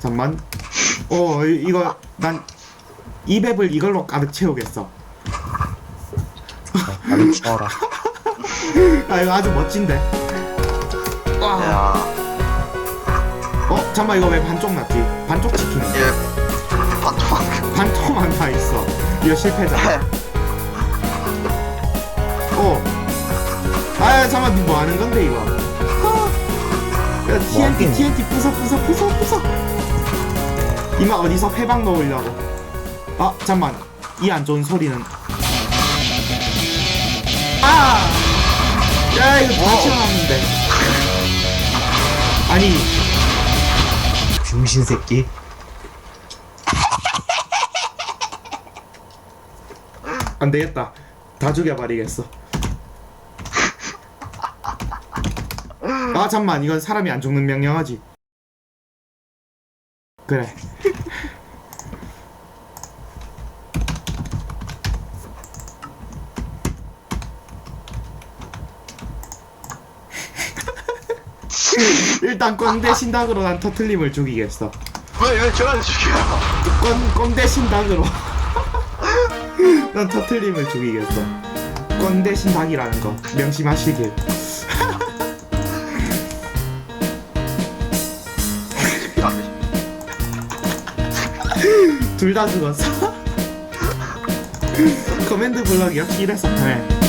잠만. 어 이- 이거 난이 맵을 이걸로 가득 채우겠어. 나를 추워라. 아 이거 아주 멋진데. 와. 야, 어 잠만 이거 왜 반쪽 났지? 반쪽 치킨. 얘 반토막. 반토만 다 있어. 이거 실패자. 어. 아 잠만 니뭐 하는 건데 이거? 야, TNT 하긴. TNT 부숴 부숴 부숴 부숴. 이마 어디서 패방 넣으려고? 아 잠만 이 안 좋은 소리는. 아! 야 이거 다 어. 튀어나왔는데. 아니 병신 새끼. 안 되겠다. 다 죽여버리겠어. 아 잠만 이건 사람이 안 죽는 명령하지. 그래. 일단 꼰대 신당으로 난 터틀림을 죽이겠어. 왜 왜 저를 죽여요? 꼰 꼰대 신당으로. 난 터틀림을 죽이겠어. 꼰대 신당이라는 거 명심하시길. 둘 다 죽었어. 커맨드 블럭 역시 이래서 네.